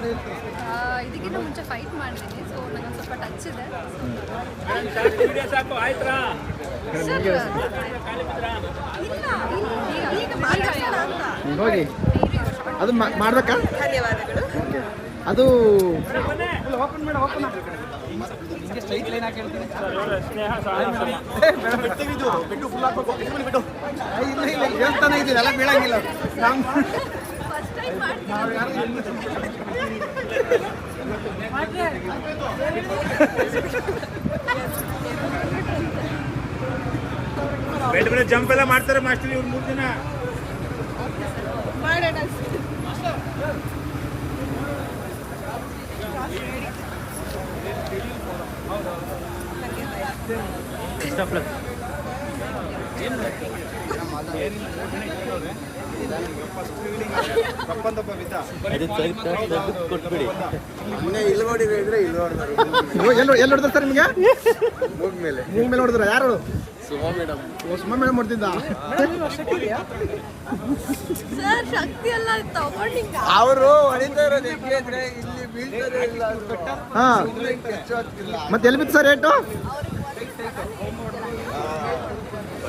ಆ, ಇದಕ್ಕಿಂತ ಮುಂಚೆ ಫೈಟ್ ಮಾಡಿದ್ದೀನಿ ಸೊ ನನಗೆ ಸ್ವಲ್ಪ ಟಚ್ ಇದೆ. ಹೋಗಿ. ಅದು ಮಾಡ್ಬೇಕಾ? ಧನ್ಯವಾದಗಳು. ಅದು ಇಲ್ಲ ಇಲ್ಲ ಹೇಳ್ತಾನೆ ಇದ್ದೀನಿ ಎಲ್ಲ ಬೀಳಂಗಿಲ್ಲ ಬೆಡ್ ಮೇಲೆ ಜಂಪ್ ಎಲ್ಲ ಮಾಡ್ತಾರೆ ಮಾಸ್ಟರ್ ಇವ್ರು ಮೂರು ದಿನ ಮಾಡೋಣ ಇವ್ ಎಲ್ಲಿ ಎಲ್ಲಿ ಸರ್ ನಿಮಗೆ? ಮೂಗ್ ಮೇಲೆ. ಮೂಗ್ ಮೇಲೆ ಹೊಡೆದ್ರ ಯಾರು ಸುಮಾ ಮೇಡಮ್. ಸುಮಾ ಮೇಡಮ್ ಹೊಡೆದಿದ್ದ ಅವರು ಹೊಡಿತಾ ಇರೋದು ಹೆಂಗೆ ಅಂದ್ರೆ ಇಲ್ಲಿ ಇಲ್ಲ. ಮತ್ತೆ ಎಲ್ಲಿ ಬಿತ್ತು ಸರ್ ರೇಟು ಅದು ಅವರು ಸರ್ ಇಲ್ಲಿ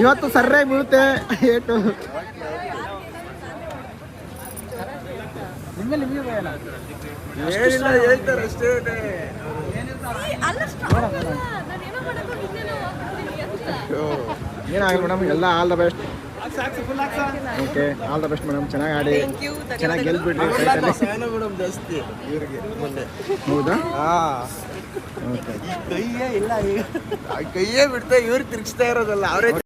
ಇವತ್ತು ಸರ್ರಾಗಿ ಬೀಳುತ್ತೆ. ಏಟು. ಏನಿಲ್ಲ ಹೇಳ್ತಾರೆ ಅಷ್ಟೇ. ಏನಾಗಲ್ಲ ಮೇಡಮ್ ಎಲ್ಲ all the best okay all the best madam ಚೆನ್ನಾಗಿ ಆಡಿ. ಥ್ಯಾಂಕ್ ಯು ಚೆನ್ನಾಗಿ ಗೆಲ್ಬಿಡ್ರಿ ಜಾಸ್ತಿ ಇವ್ರಿಗೆ ಹೌದಾ? ಓಕೆ ಕೈಯೇ ಇಲ್ಲ ಕೈಯೇ ಬಿಡ್ತಾ ಇವ್ರು ತಿರ್ಗಿಸ್ತಾ ಇರೋದಲ್ಲ ಅವರೇ